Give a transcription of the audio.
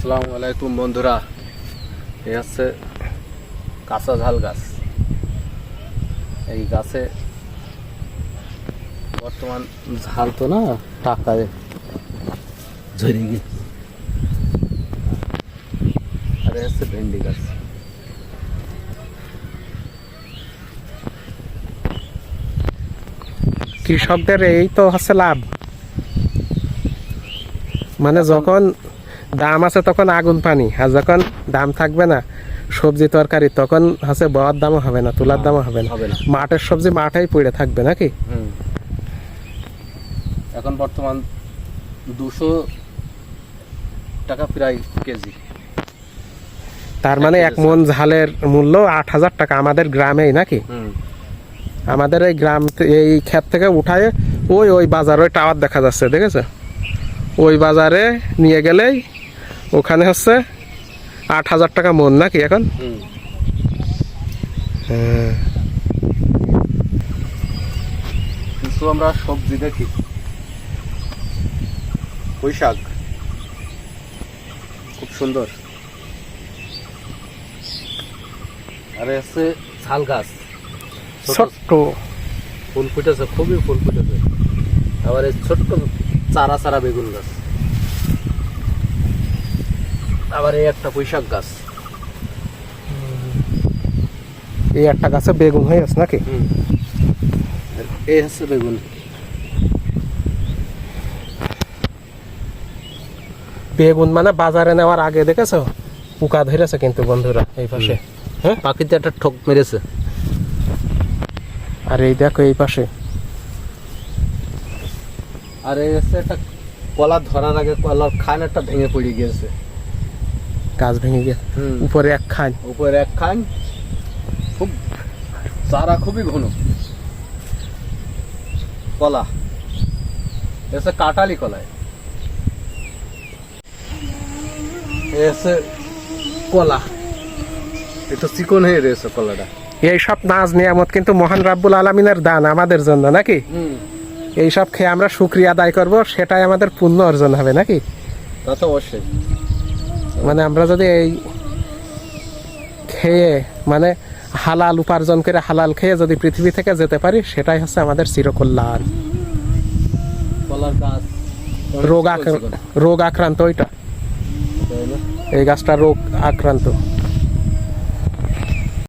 আসসালামু আলাইকুম বন্ধুরা। এই হচ্ছে কাঁচা ঝাল গাছ। এই গাছে বর্তমান ঝাল তো না টাকায়। ঝরে গিয়ে। আর এই হচ্ছে ভেন্ডি গাছ। কৃষকদের এই তো হচ্ছে লাভ। মানে যখন দাম আছে তখন আগুন পানি। আর যখন দাম থাকবে না সবজি তরকারি তখন হচ্ছে বড়ার দামও হবে না তুলার দামও হবে না। হবে না। মাঠের সবজি মাঠেই পড়ে থাকবে নাকি? এখন বর্তমান দুশো টাকা প্রায় কেজি। তার মানে এক মন ঝালের মূল্য আট হাজার টাকা আমাদের গ্রামেই নাকি? আমাদের এই গ্রাম এই ক্ষেত থেকে উঠায় ওই ওই বাজার ওই টাওয়ার দেখা যাচ্ছে দেখেছ? ওই বাজারে নিয়ে গেলেই ওখানে হচ্ছে আট হাজার টাকা মন নাকি এখন? হ্যাঁ। কিছু আমরা সবজি দেখি। পুঁই শাক। খুব সুন্দর। আর হচ্ছে ঝাল গাছ। ছোট্ট। ফুল ফুটেছে খুবই ফুল ফুটেছে। আবার এই ছোট্ট চারা চারা বেগুন গাছ। আবার এই একটা পুঁইশাক গাছ। এই একটা গাছে বেগুন হয়ে আছে নাকি? এই হচ্ছে বেগুন। বেগুন মানে বাজারে নেওয়ার আগে দেখেছ? পোকা ধরেছে কিন্তু বন্ধুরা এই পাশে। হ্যাঁ পাখিতে একটা ঠোক মেরেছে। আর এই দেখো এই পাশে। আর এই হচ্ছে একটা কলা ধরার আগে কলার খান একটা ভেঙে পড়ে গিয়েছে। গাছ ভেঙে গিয়ে উপরে এক খান উপরে এক খান খুব চারা খুবই ঘন। কলা। এসে কাটালি কলায়। এসে কলা। একটু চিকন হয়ে রয়েছে কলাটা। এইসব নাজ নিয়ামত কিন্তু মহান রাব্বুল আলমিনের দান আমাদের জন্য নাকি? এইসব খেয়ে আমরা শুক্রিয়া আদায় করব সেটাই আমাদের পুণ্য অর্জন হবে নাকি? তা তো অবশ্যই। মানে আমরা যদি এই খেয়ে মানে হালাল উপার্জন করে হালাল খেয়ে যদি পৃথিবী থেকে যেতে পারি সেটাই হচ্ছে আমাদের চিরকল্যাণ। রোগ আক্রান্ত রোগ আক্রান্ত ওইটা। এই গাছটা রোগ আক্রান্ত।